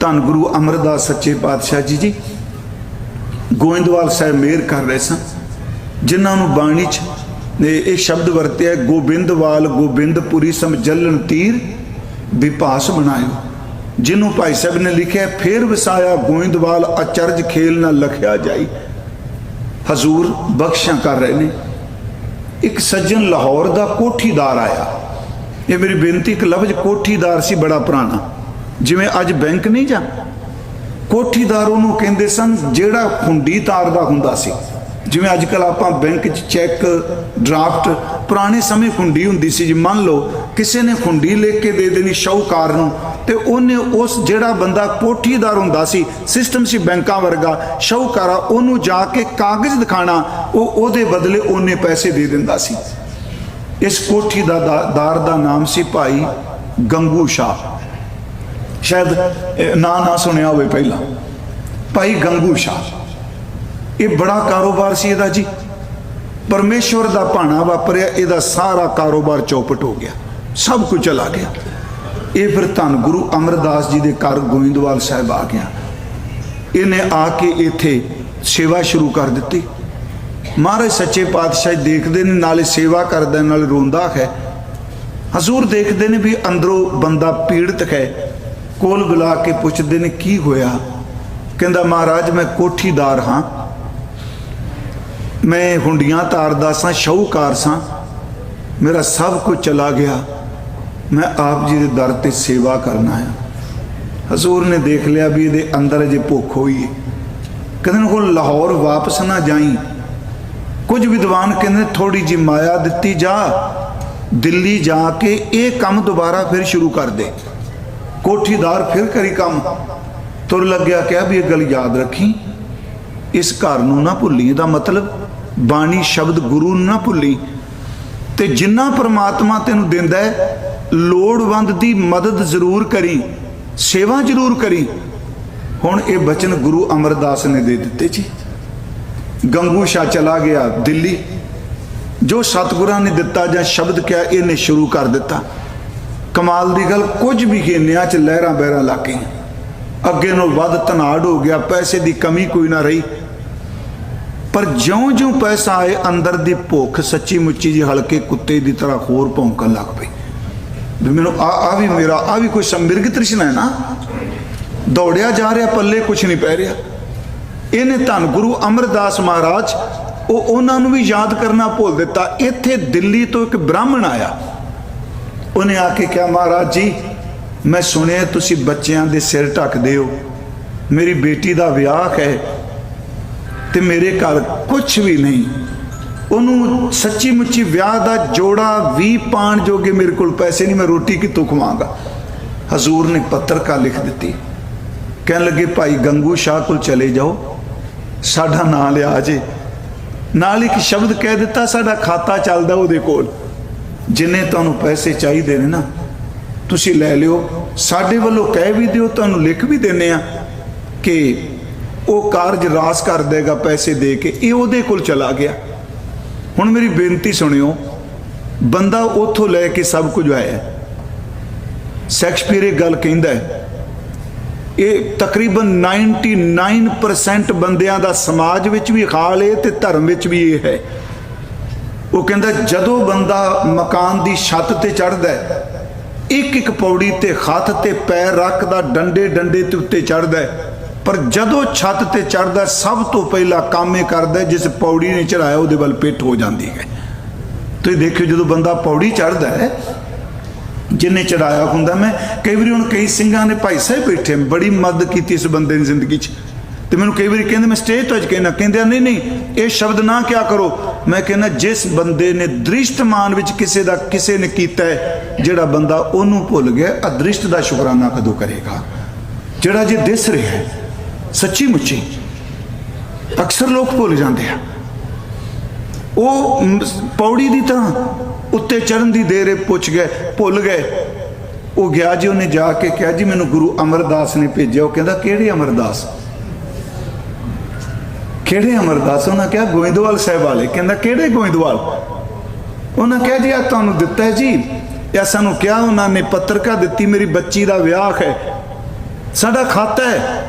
ਧੰਨ ਗੁਰੂ ਅਮਰਦਾਸ ਸੱਚੇ ਪਾਤਸ਼ਾਹ ਜੀ ਜੀ। ਗੋਇੰਦਵਾਲ ਸਾਹਿਬ ਮਿਹਰ ਕਰ ਰਹੇ ਸਨ। ਜਿਨ੍ਹਾਂ ਨੂੰ ਬਾਣੀ ਚ ਨੇ ਇਹ ਸ਼ਬਦ ਵਰਤਿਆ, ਗੋਬਿੰਦਵਾਲ, ਗੋਬਿੰਦਪੁਰੀ ਸਮਝਲਣ ਤੀਰ ਵਿਪਾਸ ਬਣਾਇਓ ਜਿਹਨੂੰ ਭਾਈ ਸਾਹਿਬ ਨੇ ਲਿਖਿਆ, ਫੇਰ ਵਸਾਇਆ, ਗੋਇੰਦਵਾਲ ਅਚਰਜ ਖੇਲ ਨਾ ਲਖਿਆ ਜਾਈ। ਹਜ਼ੂਰ ਬਖਸ਼ਾਂ ਕਰ ਰਹੇ ਨੇ। ਇੱਕ ਸੱਜਣ ਲਾਹੌਰ ਦਾ ਕੋਠੀਦਾਰ ਆਇਆ। ਇਹ ਮੇਰੀ ਬੇਨਤੀ, ਇੱਕ ਲਫ਼ਜ਼ ਕੋਠੀਦਾਰ ਸੀ, ਬੜਾ ਪੁਰਾਣਾ। ਜਿਵੇਂ ਅੱਜ ਬੈਂਕ ਨਹੀਂ ਜਾ, ਕੋਠੀਦਾਰ ਉਹਨੂੰ ਕਹਿੰਦੇ ਸਨ, ਜਿਹੜਾ ਖੁੰਡੀ ਤਾਰਦਾ ਹੁੰਦਾ ਸੀ। ਜਿਵੇਂ ਅੱਜ ਕੱਲ ਆਪਾਂ ਬੈਂਕ 'ਚ ਚੈੱਕ, ਡਰਾਫਟ, ਪੁਰਾਣੇ ਸਮੇਂ ਖੁੰਡੀ ਹੁੰਦੀ ਸੀ ਜੀ, ਮੰਨ ਲਓ, ਕਿਸੇ ਨੇ ਖੁੰਡੀ ਲਿਖ ਕੇ ਦੇ ਦੇਣੀ ਸ਼ਾਹੂਕਾਰ ਨੂੰ, ਤੇ ਉਹਨੇ ਉਸ ਜਿਹੜਾ ਬੰਦਾ ਕੋਠੀਦਾਰ ਹੁੰਦਾ ਸੀ, ਸਿਸਟਮ ਸੀ ਬੈਂਕਾਂ ਵਰਗਾ, ਸ਼ਾਹੂਕਾਰਾ, ਉਹਨੂੰ ਜਾ ਕੇ ਕਾਗਜ਼ ਦਿਖਾਣਾ, ਉਹ ਉਹਦੇ ਬਦਲੇ ਉਹਨੇ ਪੈਸੇ ਦੇ ਦਿੰਦਾ ਸੀ। ਇਸ ਕੋਠੀ ਦਾ ਦਾ- ਦਾਰ ਦਾ ਨਾਮ ਸੀ ਭਾਈ ਗੰਗੂ ਸ਼ਾਹ। ਸ਼ਾਇਦ ਨਾਂ ਨਾ ਸੁਣਿਆ ਹੋਵੇ ਪਹਿਲਾਂ। ਭਾਈ ਗੰਗੂ ਸ਼ਾਹ। ਇਹ ਬੜਾ ਕਾਰੋਬਾਰ ਸੀ ਇਹਦਾ ਜੀ। ਪਰਮੇਸ਼ਵਰ ਦਾ ਭਾਣਾ ਵਾਪਰਿਆ, ਇਹਦਾ ਸਾਰਾ ਕਾਰੋਬਾਰ ਚੌਪਟ ਹੋ ਗਿਆ। ਸਭ ਕੁਝ ਚਲਾ ਗਿਆ। ਇਹ ਫਿਰ ਧੰਨ ਗੁਰੂ ਅਮਰਦਾਸ ਜੀ ਦੇ ਘਰ ਗੋਇੰਦਵਾਲ ਸਾਹਿਬ ਆ ਗਿਆ। ਇਹਨੇ ਆ ਕੇ ਇੱਥੇ ਸੇਵਾ ਸ਼ੁਰੂ ਕਰ ਦਿੱਤੀ। ਮਹਾਰਾਜ, ਸੱਚੇ ਪਾਤਸ਼ਾਹ ਦੇਖਦੇ ਨੇ, ਨਾਲੇ ਸੇਵਾ ਕਰਦਾ ਨਾਲੇ ਰੋਂਦਾ ਹੈ। ਹਜ਼ੂਰ ਦੇਖਦੇ ਨੇ ਵੀ ਅੰਦਰੋਂ ਬੰਦਾ ਪੀੜਤ ਹੈ। ਕੋਲ ਬੁਲਾ ਕੇ ਪੁੱਛਦੇ ਨੇ, ਕੀ ਹੋਇਆ? ਕਹਿੰਦਾ, ਮਹਾਰਾਜ, ਮੈਂ ਕੋਠੀਦਾਰ ਹਾਂ। ਮੈਂ ਹੁੰਡੀਆਂ ਤਾਰਦਾ ਸਾਂ, ਸ਼ਾਹੂਕਾਰ ਸਾਂ। ਮੇਰਾ ਸਭ ਕੁਝ ਚਲਾ ਗਿਆ। ਮੈਂ ਆਪ ਜੀ ਦੇ ਦਰ ਤੇ ਸੇਵਾ ਕਰਨਾ ਹੈ ਹਜ਼ੂਰ ਨੇ ਦੇਖ ਲਿਆ ਵੀ ਇਹਦੇ ਅੰਦਰ ਅਜੇ ਭੁੱਖ ਹੋਈ ਹੈ ਕਹਿੰਦੇ ਨੇ, ਹੁਣ ਲਾਹੌਰ ਵਾਪਸ ਨਾ ਜਾਈ। ਕੁਝ ਵਿਦਵਾਨ ਕਹਿੰਦੇ ਥੋੜੀ ਜੀ ਮਾਇਆ ਦਿੱਤੀ ਜਾ, ਦਿੱਲੀ ਜਾ ਕੇ ਇਹ ਕੰਮ ਦੁਬਾਰਾ ਫਿਰ ਸ਼ੁਰੂ ਕਰ ਦੇ। ਕੋਠੀਦਾਰ ਫਿਰ ਕਰੀ ਕੰਮ। ਤੁਰ ਲੱਗਿਆ ਕਿਹਾ ਵੀ ਇਹ ਗੱਲ ਯਾਦ ਰੱਖੀ? ਇਸ ਘਰ ਨੂੰ ਨਾ ਭੁੱਲੀ, ਇਹਦਾ ਮਤਲਬ ਬਾਣੀ ਸ਼ਬਦ ਗੁਰੂ ਨੂੰ ਨਾ ਭੁੱਲੀ। ਤੇ ਜਿੰਨਾ ਪ੍ਰਮਾਤਮਾ ਤੈਨੂੰ ਦਿੰਦਾ ਹੈ, ਲੋੜਵੰਦ ਦੀ ਮਦਦ ਜ਼ਰੂਰ ਕਰੀ, ਸੇਵਾ ਜ਼ਰੂਰ ਕਰੀ। ਹੁਣ ਇਹ ਬਚਨ ਗੁਰੂ ਅਮਰਦਾਸ ਨੇ ਦੇ ਦਿੱਤੇ ਜੀ। ਗੰਗੂ ਸ਼ਾਹ ਚਲਾ ਗਿਆ ਦਿੱਲੀ। ਜੋ ਸਤਿਗੁਰਾਂ ਨੇ ਦਿੱਤਾ ਜਾਂ ਸ਼ਬਦ ਕਿਹਾ ਇਹਨੇ ਸ਼ੁਰੂ ਕਰ ਦਿੱਤਾ। ਕਮਾਲ ਦੀ ਗੱਲ, ਕੁਝ ਵੀ ਗੇਨਿਆਂ ਚ ਲਹਿਰਾਂ ਬਹਿਰਾਂ ਲੱਗ ਗਈਆਂ। ਅੱਗੇ ਨੂੰ ਵੱਧ ਤਨਾੜ ਹੋ ਗਿਆ, ਪੈਸੇ ਦੀ ਕਮੀ ਕੋਈ ਨਾ ਰਹੀ। ਪਰ ਜਿਉਂ-ਜਿਉਂ ਪੈਸਾ ਆਏ, ਅੰਦਰ ਦੀ ਭੁੱਖ ਸੱਚੀ ਮੁੱਚੀ ਜੀ ਹਲਕੇ ਕੁੱਤੇ ਦੀ ਤਰ੍ਹਾਂ ਹੋਰ ਭੌਂਕਣ ਲੱਗ ਪਈ। ਵੀ ਮੈਨੂੰ ਆ ਆ ਵੀ ਮੇਰਾ, ਆ ਵੀ ਕੋਈ ਸੰਮਿਰਗ ਤ੍ਰਿਸ਼ਨਾ ਹੈ ਨਾ? ਦੌੜਿਆ ਜਾ ਰਿਹਾ, ਪੱਲੇ ਕੁਝ ਨਹੀਂ ਪੈ ਰਿਹਾ। ਇਹਨੇ ਧੰਨ ਗੁਰੂ ਅਮਰਦਾਸ ਮਹਾਰਾਜ, ਉਹ ਉਹਨਾਂ ਨੂੰ ਵੀ ਯਾਦ ਕਰਨਾ ਭੁੱਲ ਦਿੱਤਾ। ਇੱਥੇ ਦਿੱਲੀ ਤੋਂ ਇੱਕ ਬ੍ਰਾਹਮਣ ਆਇਆ। ਉਹਨੇ ਆ ਕੇ ਕਿਹਾ, ਮਹਾਰਾਜ ਜੀ, ਮੈਂ ਸੁਣਿਆ ਤੁਸੀਂ ਬੱਚਿਆਂ ਦੇ ਸਿਰ ਢੱਕਦੇ ਹੋ। ਮੇਰੀ ਬੇਟੀ ਦਾ ਵਿਆਹ ਹੈ ਤੇ ਮੇਰੇ ਘਰ ਕੁਝ ਵੀ ਨਹੀਂ। ਉਹਨੂੰ ਸੱਚੀ ਮੁੱਚੀ ਵਿਆਹ ਦਾ ਜੋੜਾ ਵੀ ਪਾਣ ਜੋਗੇ ਮੇਰੇ ਕੋਲ ਪੈਸੇ ਨਹੀਂ, ਮੈਂ ਰੋਟੀ ਕਿੱਥੋਂ ਖਵਾਵਾਂਗਾ? ਹਜ਼ੂਰ ਨੇ ਪੱਤਰਕਾ ਲਿਖ ਦਿੱਤੀ। ਕਹਿਣ ਲੱਗੇ, ਭਾਈ ਗੰਗੂ ਸ਼ਾਹ ਕੋਲ ਚਲੇ ਜਾਓ। ਸਾਡਾ ਨਾਂ ਲਿਆ ਜੇ। ਨਾਲ ਇੱਕ ਸ਼ਬਦ ਕਹਿ ਦਿੱਤਾ, ਸਾਡਾ ਖਾਤਾ ਚੱਲਦਾ ਉਹਦੇ ਕੋਲ। ਜਿੰਨੇ ਤੁਹਾਨੂੰ ਪੈਸੇ ਚਾਹੀਦੇ ਨੇ ਨਾ, ਤੁਸੀਂ ਲੈ ਲਿਓ। ਸਾਡੇ ਵੱਲੋਂ ਕਹਿ ਵੀ ਦਿਓ, ਤੁਹਾਨੂੰ ਲਿਖ ਵੀ ਦਿੰਨੇ ਆ ਕਿ ਉਹ ਕਾਰਜ ਰਾਸ ਕਰ ਦੇਗਾ ਪੈਸੇ ਦੇ ਕੇ, ਇਹ ਉਹਦੇ ਕੋਲ ਚਲਾ ਗਿਆ। ਹੁਣ ਮੇਰੀ ਬੇਨਤੀ ਸੁਣਿਓ, ਬੰਦਾ ਉੱਥੋਂ ਲੈ ਕੇ ਸਭ ਕੁਝ ਆਇਆ। ਸ਼ੈਕਸਪੀਅਰ ਇਹ ਗੱਲ ਕਹਿੰਦਾ ਹੈ, ਇਹ ਤਕਰੀਬਨ 99% ਬੰਦਿਆਂ ਦਾ ਸਮਾਜ ਵਿੱਚ ਵੀ ਹਾਲ ਹੈ ਤੇ ਧਰਮ ਵਿੱਚ ਵੀ ਇਹ ਹੈ। ਉਹ ਕਹਿੰਦਾ, ਜਦੋਂ ਬੰਦਾ ਮਕਾਨ ਦੀ ਛੱਤ ਤੇ ਚੜਦਾ ਹੈ ਇੱਕ ਇੱਕ ਪੌੜੀ ਤੇ ਹੱਥ ਤੇ ਪੈਰ ਰੱਖਦਾ ਡੰਡੇ ਡੰਡੇ ਤੇ ਉੱਤੇ ਚੜਦਾ ਪਰ ਜਦੋਂ ਛੱਤ ਤੇ ਚੜਦਾ ਸਭ ਤੋਂ ਪਹਿਲਾਂ ਕੰਮ ਇਹ ਕਰਦਾ ਜਿਸ ਪੌੜੀ ਨੇ ਚੜਾਇਆ ਉਹਦੇ ਵੱਲ ਪਿੱਠ ਹੋ ਜਾਂਦੀ ਹੈ। ਤੁਸੀਂ ਦੇਖਿਓ, ਜਦੋਂ ਬੰਦਾ ਪੌੜੀ ਚੜਦਾ ਹੈ, ਜਿੰਨੇ ਚੜਾਇਆ ਹੁੰਦਾ, ਮੈਂ ਕਈ ਵਾਰੀ ਹੁਣ ਕਈ ਸਿੰਘਾਂ ਨੇ ਭਾਈ ਸਾਹਿਬ ਬੈਠੇ ਬੜੀ ਮਦਦ ਕੀਤੀ ਇਸ ਬੰਦੇ ਦੀ ਜ਼ਿੰਦਗੀ 'ਚ। ਤੇ ਮੈਨੂੰ ਕਈ ਵਾਰੀ ਕਹਿੰਦੇ ਮੈਂ ਸਟੇਜ ਤੋਂ ਅੱਜ ਕਹਿੰਦਾ ਕਹਿੰਦੇ ਨਹੀਂ ਨਹੀਂ ਇਹ ਸ਼ਬਦ ਨਾ ਕਿਆ ਕਰੋ। ਮੈਂ ਕਹਿੰਦਾ ਜਿਸ ਬੰਦੇ ਨੇ ਦ੍ਰਿਸ਼ਟਮਾਨ ਵਿੱਚ ਕਿਸੇ ਦਾ ਕਿਸੇ ਨੇ ਕੀਤਾ ਹੈ ਜਿਹੜਾ ਬੰਦਾ ਉਹਨੂੰ ਭੁੱਲ ਗਿਆ ਅਦ੍ਰਿਸ਼ਟ ਦਾ ਸ਼ੁਕਰਾਨਾ ਕਦੋਂ ਕਰੇਗਾ? ਜਿਹੜਾ ਜੇ ਦਿਸ ਰਿਹਾ ਹੈ ਸੱਚੀ ਮੁੱਚੀ ਅਕਸਰ ਲੋਕ ਭੁੱਲ ਜਾਂਦੇ ਆ। ਉਹ ਮ, ਪੌੜੀ ਦੀ ਤਾਂ ਉੱਤੇ ਚੜਨ ਦੀ ਦੇਰੇ ਪੁੱਛ ਗਏ ਭੁੱਲ ਗਏ। ਉਹ ਗਿਆ ਜੀ ਉਹਨੇ ਜਾ ਕੇ ਕਿਹਾ ਜੀ ਮੈਨੂੰ ਗੁਰੂ ਅਮਰਦਾਸ ਨੇ ਭੇਜਿਆ। ਉਹ ਕਹਿੰਦਾ ਕਿਹੜੇ ਅਮਰਦਾਸ? ਕਿਹੜੇ ਅਮਰਦਾਸ? ਉਹਨਾਂ ਕਿਹਾ ਗੋਇੰਦਵਾਲ ਸਾਹਿਬ ਵਾਲੇ। ਕਹਿੰਦਾ, ਕਿਹੜੇ ਗੋਇੰਦਵਾਲ? ਉਹਨਾਂ ਕਿਹਾ ਜੀ ਆ ਤੁਹਾਨੂੰ ਦਿੱਤਾ ਜੀ। ਇਹ ਸਾਨੂੰ ਕਿਹਾ, ਉਹਨਾਂ ਨੇ ਪੱਤਰਕਾ ਦਿੱਤੀ, ਮੇਰੀ ਬੱਚੀ ਦਾ ਵਿਆਹ ਹੈ। ਸਾਡਾ ਖਾਤਾ ਹੈ।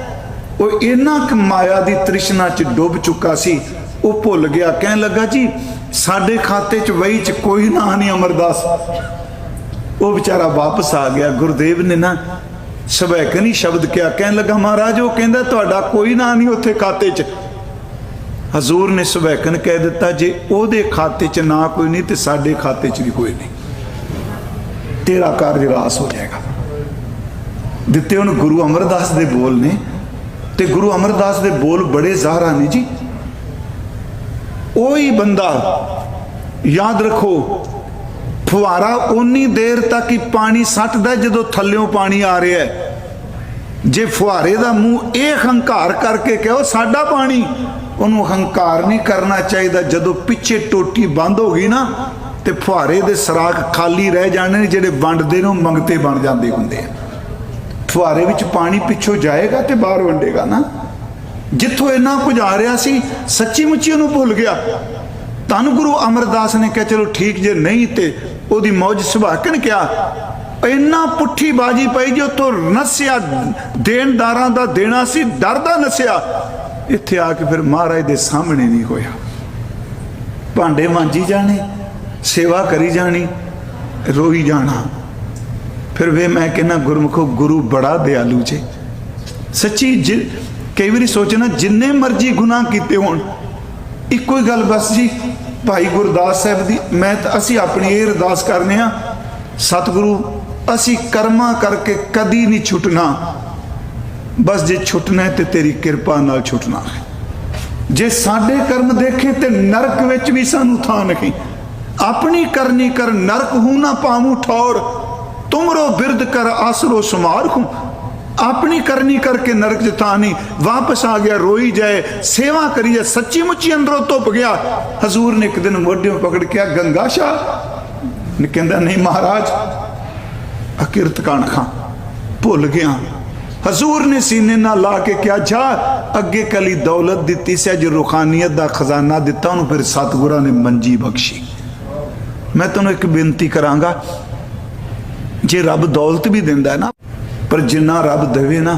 ਉਹ ਇਹਨਾਂ ਕੁ ਮਾਇਆ ਦੀ ਤ੍ਰਿਸ਼ਨਾ ਚ ਡੁੱਬ ਚੁੱਕਾ ਸੀ, ਉਹ ਭੁੱਲ ਗਿਆ। ਕਹਿਣ ਲੱਗਾ ਜੀ, ਸਾਡੇ ਖਾਤੇ ਚ ਵਹੀ ਚ ਕੋਈ ਨਾਂ ਨਹੀਂ ਅਮਰਦਾਸ। ਉਹ ਵਿਚਾਰਾ ਵਾਪਸ ਆ ਗਿਆ। ਗੁਰਦੇਵ ਨੇ ਨਾ ਸਵੈਕਨੀ ਸ਼ਬਦ ਕਿਹਾ। ਕਹਿਣ ਲੱਗਾ, ਮਹਾਰਾਜ, ਉਹ ਕਹਿੰਦਾ, ਤੁਹਾਡਾ ਕੋਈ ਨਾਂ ਨਹੀਂ ਉੱਥੇ ਖਾਤੇ 'ਚ। ਹਜ਼ੂਰ ਨੇ ਸਵੈਕਨ ਕਹਿ ਦਿੱਤਾ, ਜੇ ਉਹਦੇ ਖਾਤੇ 'ਚ ਨਾ ਕੋਈ ਨਹੀਂ, ਤੇ ਸਾਡੇ ਖਾਤੇ 'ਚ ਵੀ ਕੋਈ ਨਹੀਂ। ਤੇਰਾ ਕਾਰਜ ਰਾਸ ਹੋ ਜਾਏਗਾ। ਦਿੱਤੇ ਉਹਨੂੰ ਗੁਰੂ ਅਮਰਦਾਸ ਦੇ ਬੋਲ ਨੇ। ਤੇ ਗੁਰੂ ਅਮਰਦਾਸ ਦੇ ਬੋਲ ਬੜੇ ਜ਼ਾਹਰਾ ਨੇ ਜੀ। ਉਹੀ ਬੰਦਾ, ਯਾਦ ਰੱਖੋ, ਫੁਹਾਰਾ ਉਨੀ ਦੇਰ ਤੱਕ ਹੀ ਪਾਣੀ ਸੱਟਦਾ ਜਦੋਂ ਥੱਲਿਓਂ ਪਾਣੀ ਆ ਰਿਹਾ ਹੈ। ਜੇ ਫੁਹਾਰੇ ਦਾ ਮੂੰਹ ਇਹ ਹੰਕਾਰ ਕਰਕੇ ਕਹੋ ਸਾਡਾ ਪਾਣੀ ਉਹਨੂੰ ਹੰਕਾਰ ਨਹੀਂ ਕਰਨਾ ਚਾਹੀਦਾ। ਜਦੋਂ ਪਿੱਛੇ ਟੋਟੀ ਬੰਦ ਹੋ ਗਈ ਨਾ, ਤੇ ਫੁਹਾਰੇ ਦੇ ਸਰਾਖ ਖਾਲੀ ਰਹਿ ਜਾਣੇ ਨੇ, ਜਿਹੜੇ ਵੰਡਦੇ ਨੂੰ ਮੰਗਤੇ ਬਣ ਜਾਂਦੇ ਹੁੰਦੇ ਆ। ਫੁਹਾਰੇ ਵਿੱਚ ਪਾਣੀ ਪਿੱਛੋਂ ਜਾਏਗਾ ਤੇ ਬਾਹਰ ਵੰਡੇਗਾ ਨਾ। ਜਿੱਥੋਂ ਇੰਨਾ ਕੁਝ ਆ ਰਿਹਾ ਸੀ ਸੱਚੀ ਮੁੱਚੀ ਉਹਨੂੰ ਭੁੱਲ ਗਿਆ। ਧੰਨ ਗੁਰੂ ਅਮਰਦਾਸ ਨੇ ਕਿਹਾ, ਚਲੋ ਠੀਕ ਜੇ, ਨਹੀਂ ਤੇ ਉਹਦੀ ਮੌਜ ਸੁਭਾਕਣ ਕਿਹਾ ਇੰਨਾ ਪੁੱਠੀ ਬਾਜੀ ਪਈ ਜੋ ਤੋਂ ਨਸਿਆ, ਦੇਣਦਾਰਾਂ ਦਾ ਦੇਣਾ ਸੀ ਡਰਦਾ ਨਸਿਆ। ਇੱਥੇ ਆ ਕੇ ਫਿਰ ਮਹਾਰਾਜ ਦੇ ਸਾਹਮਣੇ ਨਹੀਂ ਹੋਇਆ। ਭਾਂਡੇ ਮਾਂਜੀ ਜਾਣੇ, ਸੇਵਾ ਕਰੀ ਜਾਣੀ, ਰੋਈ ਜਾਣਾ। ਫਿਰ ਵੇ ਮੈਂ ਕਹਿੰਨਾ ਗੁਰਮੁਖੋ, ਗੁਰੂ ਬੜਾ ਦਿਆਲੂ ਜੇ। ਸੱਚੀ ਜਿ- ਕਈ ਵਾਰੀ ਸੋਚਣਾ ਜਿੰਨੇ ਮਰਜ਼ੀ ਗੁਨਾਹ ਕੀਤੇ ਹੋਣ, ਇੱਕੋ ਹੀ ਗੱਲ ਬਸ ਜੀ, ਭਾਈ ਗੁਰਦਾਸ ਸਾਹਿਬ ਦੀ, ਮੈਂ ਤਾਂ, ਅਸੀਂ ਆਪਣੀ ਇਹ ਅਰਦਾਸ ਕਰਨੇ ਆ, ਸਤਿਗੁਰੂ, ਅਸੀਂ ਕਰਮਾਂ ਕਰਕੇ ਕਦੀ ਨਹੀਂ ਛੁੱਟਣਾ। ਬਸ ਜੇ ਛੁੱਟਣਾ ਹੈ ਤੇ ਤੇਰੀ ਕਿਰਪਾ ਨਾਲ ਛੁੱਟਣਾ ਹੈ। ਜੇ ਸਾਡੇ ਕਰਮ ਦੇਖੇ ਤੇ ਨਰਕ ਵਿੱਚ ਵੀ ਸਾਨੂੰ ਥਾਂ ਨਹੀਂ। ਆਪਣੀ ਕਰਨੀ ਕਰ ਨਰਕ ਹੂੰ ਨਾ ਪਾਵੂ ਠੌਰ। ਤੁਮਰੋ ਬਿਰਦ ਕਰ ਆਸਰੋ ਸਮਾਰ ਹੂੰ। ਆਪਣੀ ਕਰਨੀ ਕਰਕੇ ਨਰਕ ਚ ਥਾਂ ਨਹੀਂ। ਵਾਪਸ ਆ ਗਿਆ, ਰੋਈ ਜਾਏ, ਸੇਵਾ ਕਰੀਏ ਸੱਚੀ ਮੁੱਚੀ ਅੰਦਰੋਂ ਧੁੱਪ ਗਿਆ। ਹਜ਼ੂਰ ਨੇ ਇੱਕ ਦਿਨ ਮੋਢਿਓਂ ਪਕੜ ਕੇ ਗੰਗਾ ਸ਼ਾਹ। ਨੇ ਕਹਿੰਦਾ, ਨਹੀਂ ਮਹਾਰਾਜ, ਅਕਿਰਤ ਕਾਣ ਖਾਂ ਭੁੱਲ ਗਿਆ। ਹਜ਼ੂਰ ਨੇ ਸੀਨੇ ਨਾਲ ਲਾ ਕੇ ਕਿਹਾ, ਜਾ, ਅੱਗੇ ਕਲੀ ਦੌਲਤ ਦਿੱਤੀ ਸੀ, ਅੱਜ ਰੂਹਾਨੀਅਤ ਦਾ ਖਜ਼ਾਨਾ ਦਿੱਤਾ, ਉਹਨੂੰ ਫਿਰ ਸਤਿਗੁਰਾਂ ਨੇ ਮੰਜੀ ਬਖਸ਼ੀ। ਮੈਂ ਤੁਹਾਨੂੰ ਇੱਕ ਬੇਨਤੀ ਕਰਾਂਗਾ, ਜੇ ਰੱਬ ਦੌਲਤ ਵੀ ਦਿੰਦਾ ਹੈ ਨਾ, ਪਰ ਜਿੰਨਾ ਰੱਬ ਦੇਵੇ ਨਾ,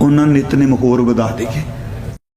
ਉਹਨਾਂ ਨਿਤਨੇਮ ਹੋਰ ਵਧਾ ਦੇਗੇ